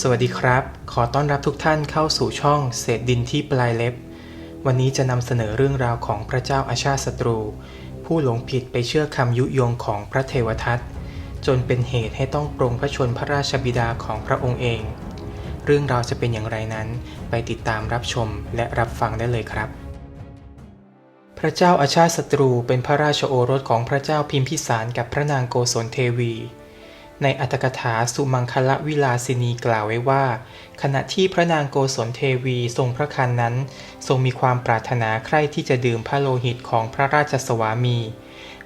สวัสดีครับ ขอต้อนรับทุกท่านเข้าสู่ช่องเศษดินที่ปลายเล็บ วันนี้จะนำเสนอเรื่องราวของพระเจ้าอาชาติศัตรู ผู้หลงผิดไปเชื่อคำยุยงของพระเทวทัตจนเป็นเหตุให้ต้องปรงพระชนพระราชบิดาของพระองค์เอง เรื่องราวจะเป็นอย่างไรนั้น ไปติดตามรับชมและรับฟังได้เลยครับ พระเจ้าอาชาติศัตรูเป็นพระราชโอรสของพระเจ้าพิมพิสารกับพระนางโกศลเทวี ในอัตถกถาสุมังคละวิลาสินีกล่าวไว้ว่า ขณะที่พระนางโกศลเทวีทรงพระคันนั้น ทรงมีความปรารถนาใคร่ที่จะดื่มพระโลหิตของพระราชสวามี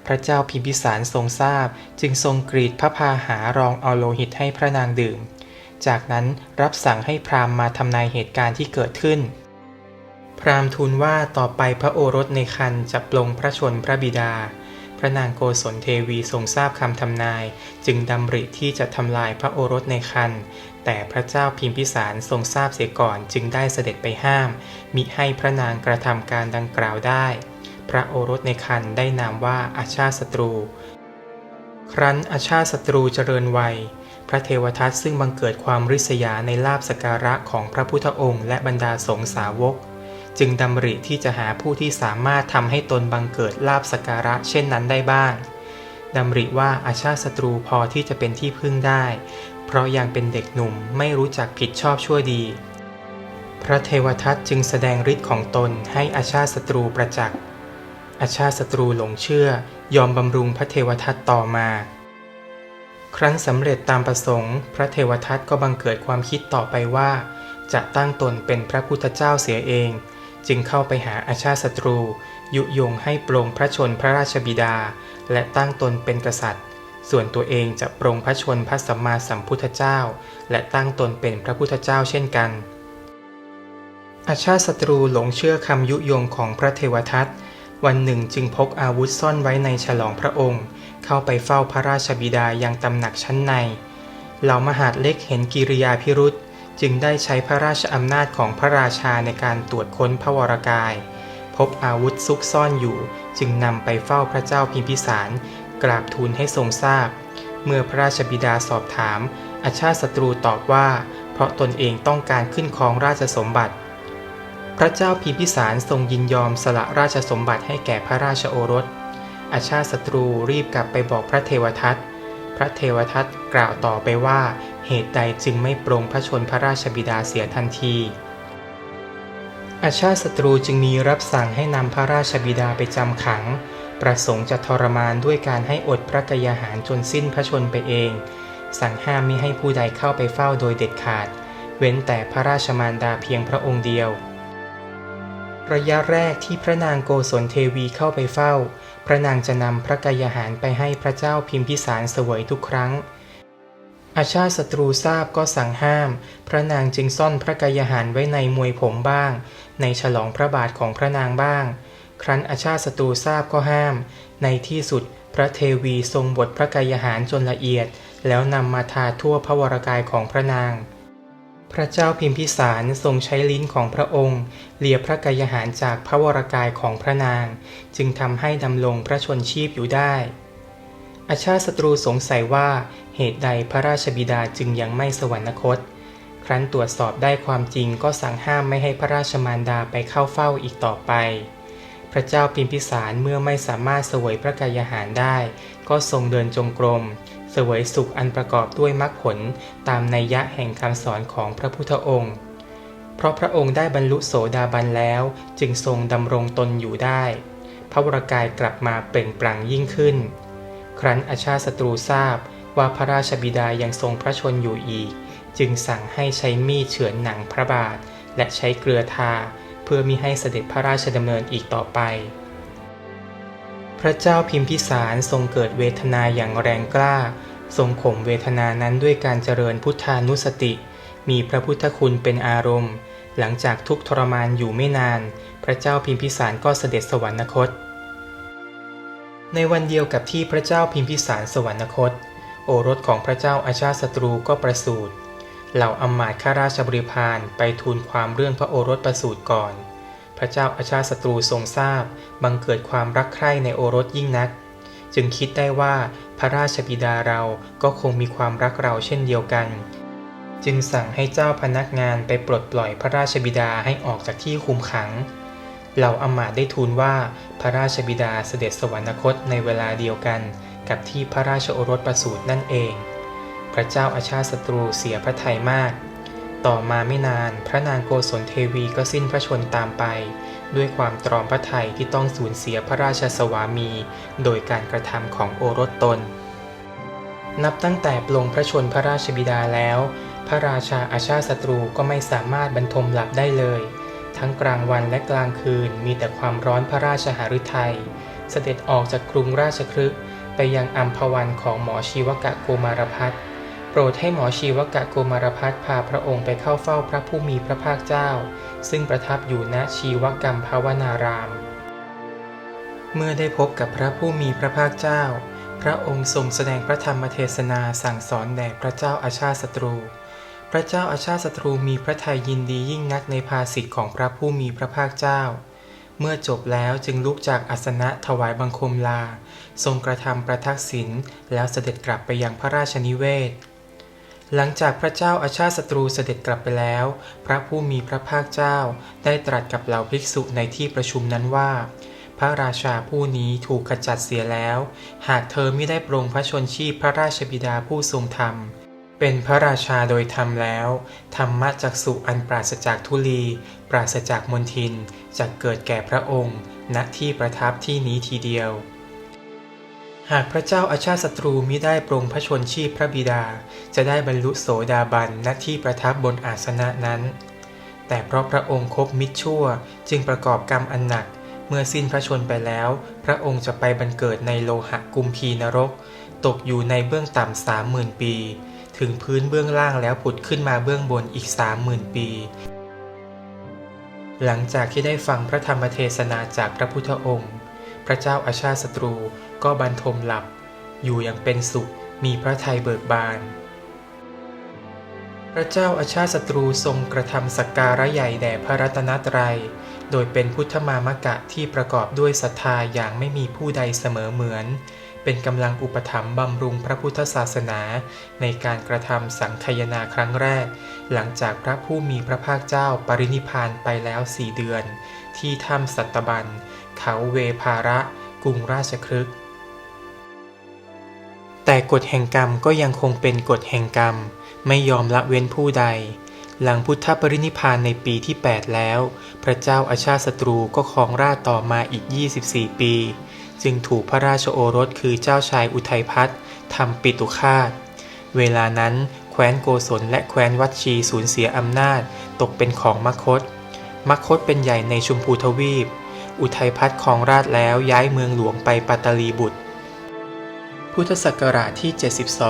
พระเจ้าพิมพิสารทรงทราบ จึงทรงกรีดพระพาหารองเอาโลหิตให้พระนางดื่ม จากนั้นรับสั่งให้พราหมณ์มาทำนายเหตุการณ์ที่เกิดขึ้น พราหมณ์ทูลว่าต่อไปพระโอรสในคันจะปลงพระชนพระบิดา ระนางโกศลเทวีทรงทราบคำทำนาย จึงดำริที่จะทำลายพระโอรสในคันแต่พระเจ้าพิมพิสารทรงทราบเสียก่อนจึงได้เสด็จไปห้าม มิให้พระนางกระทำการดังกล่าวได้ พระโอรสในคันได้นามว่าอาชาติศัตรู ครั้นอาชาติศัตรูเจริญวัย พระเทวทัตซึ่งบังเกิดความริษยาในลาบสการะของพระพุทธองค์ และบรรดาสงสาวก จึงดำริที่จะหาผู้ที่สามารถทำให้ตนบังเกิดลาบสการะเช่นนั้นได้บ้างดำริว่าอาชาติศัตรูพอที่จะเป็นที่พึ่งได้ เพราะยังเป็นเด็กหนุ่มไม่รู้จักผิดชอบชั่วดี พระเทวทัตจึงแสดงฤทธิ์ของตนให้อาชาติศัตรูประจักษ์อาชาติศัตรูหลงเชื่อยอมบำรุงพระเทวทัตต่อมา ครั้นสำเร็จตามประสงค์ พระเทวทัตก็บังเกิดความคิดต่อไปว่า จะตั้งตนเป็นพระพุทธเจ้าเสียเอง จึงเข้าไปหาอาชาติศัตรู ยุยงให้ปรงพระชนพระราชบิดา และตั้งตนเป็นกษัตริย์ ส่วนตัวเองจะปรงพระชนพระสัมมาสัมพุทธเจ้า และตั้งตนเป็นพระพุทธเจ้าเช่นกัน อาชาติศัตรูหลงเชื่อคำยุยงของพระเทวทัตวันหนึ่งจึงพกอาวุธซ่อนไว้ในฉลองพระองค์ เข้าไปเฝ้าพระราชบิดายังตำหนักชั้นในเหล่ามหาดเล็กเห็นกิริยาพิรุษ จึงได้ใช้พระราชอำนาจของพระราชาในการตรวจค้นพระวรกาย พบอาวุธซุกซ่อนอยู่ จึงนำไปเฝ้าพระเจ้าพิมพิสาร กราบทูลให้ทรงทราบ เมื่อพระราชบิดาสอบถาม อาชาติศัตรูตอบว่า เพราะตนเองต้องการขึ้นครองราชสมบัติ พระเจ้าพิมพิสารทรงยินยอมสละราชสมบัติให้แก่พระราชโอรส อาชาติศัตรูรีบกลับไปบอกพระเทวทัต พระเทวทัตกล่าวต่อไปว่า เหตุใดจึงไม่ปรงพระชนพระราชบิดาเสียทันที อาชาติศัตรูจึงมีรับสั่งให้นำพระราชบิดาไปจำขัง ประสงค์จะทรมานด้วยการให้อดพระกยาหารจนสิ้นพระชนไปเอง สั่งห้ามมิให้ผู้ใดเข้าไปเฝ้าโดยเด็ดขาด เว้นแต่พระราชมารดาเพียงพระองค์เดียว ระยะแรกที่พระนางโกศลเทวีเข้าไปเฝ้า พระนางจะนำพระกายหารไปให้พระเจ้าพิมพิสารเสวยทุกครั้ง อาชาติศัตรูทราบก็สั่งห้าม พระนางจึงซ่อนพระกายหารไว้ในมวยผมบ้าง ในฉลองพระบาทของพระนางบ้าง ครั้นอาชาติศัตรูทราบก็ห้าม ในที่สุดพระเทวีทรงบดพระกายหารจนละเอียด แล้วนำมาทาทั่วพระวรกายของพระนาง พระเจ้าพิมพิสารทรงใช้ลิ้นของพระองค์เลียพระกายหารจากพระวรากายของพระนาง จึงทำให้ดำรงพระชนชีพอยู่ได้อาชาศัตรูสงสัยว่าเหตุใดพระราชบิดาจึงยังไม่สวรรคต ครั้นตรวจสอบได้ความจริงก็สั่งห้ามไม่ให้พระราชมารดาไปเข้าเฝ้าอีกต่อไป พระเจ้าพิมพิสารเมื่อไม่สามารถเสวยพระกายหารได้ ก็ทรงเดินจงกรม สวยสุขอันประกอบด้วยมรรคผลตามนัยยะแห่งคำสอนของพระพุทธองค์ เพราะพระองค์ได้บรรลุโสดาบันแล้วจึงทรงดำรงตนอยู่ได้ พระวรากายกลับมาเปล่งปลั่งยิ่งขึ้น ครั้นอาชาศัตรูทราบว่าพระราชบิดายังทรงพระชนอยู่อีก จึงสั่งให้ใช้มีดเฉือนหนังพระบาท และใช้เกลือทา เพื่อมิให้เสด็จพระราชดำเนินอีกต่อไป พระเจ้าพิมพิสารทรงเกิดเวทนาอย่างแรงกล้า ทรงข่มเวทนานั้นด้วยการเจริญพุทธานุสติ มีพระพุทธคุณเป็นอารมณ์ หลังจากทุกทรมานอยู่ไม่นาน พระเจ้าพิมพิสารก็เสด็จสวรรคต ในวันเดียวกับที่พระเจ้าพิมพิสารสวรรคต โอรสของพระเจ้าอาชาศัตรูก็ประสูติเหล่าอำมาตย์ข้าราชบริพารไปทูลความเรื่องพระโอรสประสูติก่อน ระเจ้าอาชาติศัตรูทรงทราบ บังเกิดความรักใคร่ในโอรสยิ่งนัก จึงคิดได้ว่าพระราชบิดาเราก็คงมีความรักเราเช่นเดียวกัน จึงสั่งให้เจ้าพนักงานไปปลดปล่อยพระราชบิดาให้ออกจากที่คุมขัง เหล่าอมาตได้ทูลว่าพระราชบิดาเสด็จสวรรคตในเวลาเดียวกัน กับที่พระราชโอรสประสูตินั่นเอง พระเจ้าอาชาติศัตรูเสียพระทัยมาก ต่อมาไม่นานพระนางโกศลเทวีก็สิ้นพระชนตามไป ด้วยความตรอมพระทัยที่ต้องสูญเสียพระราชสวามี โดยการกระทำของโอรสตน นับตั้งแต่ปลงพระชนพระราชบิดาแล้ว พระราชาอาชาศัตรูก็ไม่สามารถบรรทมหลับได้เลย ทั้งกลางวันและกลางคืนมีแต่ความร้อนพระราชหฤทัยเสด็จออกจากกรุงราชคฤห์ไปยังอัมพวันของหมอชีวกะโกมารพัฒน์ โปรดให้หมอชีวกะโกมารพัฒน์พาพระองค์ไปเข้าเฝ้าพระผู้มีพระภาคเจ้า ซึ่งประทับอยู่ณชีวกรรมภาวนาราม เมื่อได้พบกับพระผู้มีพระภาคเจ้า พระองค์ทรงแสดงพระธรรมเทศนาสั่งสอนแด่พระเจ้าอาชาติศัตรู พระเจ้าอาชาติศัตรูมีพระทัยยินดียิ่งนักในภาสิทธิ์ของพระผู้มีพระภาคเจ้า เมื่อจบแล้วจึงลุกจากอาสนะถวายบังคมลา ทรงกระทำประทักษิณแล้วเสด็จกลับไปยังพระราชนิเวศ หลังจากพระเจ้าอาชาติศัตรูเสด็จกลับไปแล้ว พระผู้มีพระภาคเจ้าได้ตรัสกับเหล่าภิกษุในที่ประชุมนั้นว่า พระราชาผู้นี้ถูกขจัดเสียแล้ว หากเธอไม่ได้ปรงพระชนชีพพระราชบิดาผู้ทรงธรรม เป็นพระราชาโดยธรรมแล้ว ธรรมะจักสุอันปราศจากทุลี ปราศจากมนทินจะเกิดแก่พระองค์ ณที่ประทับที่นี้ทีเดียว หากพระเจ้าอาชาติศัตรูมิได้ปรงพระชนชีพพระบิดา จะได้บรรลุโสดาบันณที่ประทับบนอาสนะนั้น แต่เพราะพระองค์คบมิตรชั่วจึงประกอบกรรมอันหนัก เมื่อสิ้นพระชนไปแล้ว พระองค์จะไปบังเกิดในโลหะกุมพีนรก ตกอยู่ในเบื้องต่ำสามหมื่นปี ถึงพื้นเบื้องล่างแล้วผุดขึ้นมาเบื้องบนอีกสามหมื่นปี หลังจากที่ได้ฟังพระธรรมเทศนาจากพระพุทธองค์ ระเจ้าอาชาติศัตรูก็บรรทมหลับ อยู่อย่างเป็นสุขมีพระทัยเบิกบาน พระเจ้าอาชาติศัตรูทรงกระทำสักการะใหญ่แด่พระรัตนตรัย โดยเป็นพุทธมามกะที่ประกอบด้วยศรัทธาอย่างไม่มีผู้ใดเสมอเหมือน เป็นกำลังอุปถัมภ์บำรุงพระพุทธศาสนา ในการกระทำสังคายนาครั้งแรก หลังจากพระผู้มีพระภาคเจ้าปรินิพานไปแล้วสี่เดือน ที่ถ้ำสัตบันเขาเวภาระ กรุงราชครึกแต่กฎแห่งกรรมก็ยังคงเป็นกฎแห่งกรรม ไม่ยอมละเว้นผู้ใด หลังพุทธปรินิพานในปีที่ 8 แล้ว พระเจ้าอาชาติศัตรูก็ครองราชต่อมาอีก 24 ปี จึงถูกพระราชโอรสคือเจ้าชายอุทัยพัฒน์ทำปิตุคาต เวลานั้นแคว้นโกศลและแคว้นวัดชีสูญเสียอำนาจ ตกเป็นของมคต มคตเป็นใหญ่ในชุมพูทวีป อุทัยพัฒน์ครองราชแล้วย้ายเมืองหลวงไปปัตตลีบุตร พุทธศักราชที่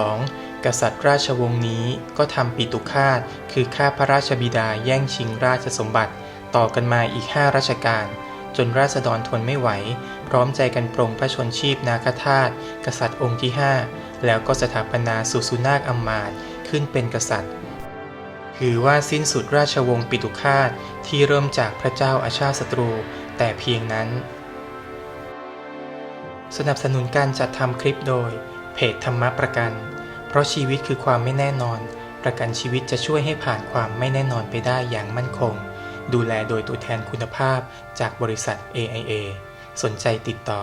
72 กษัตริย์ราชวงศ์นี้ก็ทำปิตุคาต คือฆ่าพระราชบิดาแย่งชิงราชสมบัติ ต่อกันมาอีก 5 ราชการ จนราษฎรทนไม่ไหว พร้อมใจกันปรงพระชนชีพนาคธาตุกษัตริย์องค์ที่ 5 แล้วก็สถาปนาสุสุนาคอำมาตขึ้นเป็นกษัตริย์ ถือว่าสิ้นสุดราชวงศ์ปิตุคาตที่เริ่มจากพระเจ้าอาชาศัตรูแต่เพียงนั้น สนับสนุนการจัดทำคลิปโดย เพจธรรมะประกัน เพราะชีวิตคือความไม่แน่นอน ประกันชีวิตจะช่วยให้ผ่านความไม่แน่นอนไปได้อย่างมั่นคง ดูแลโดยตัวแทนคุณภาพจากบริษัท AIA สนใจติดต่อ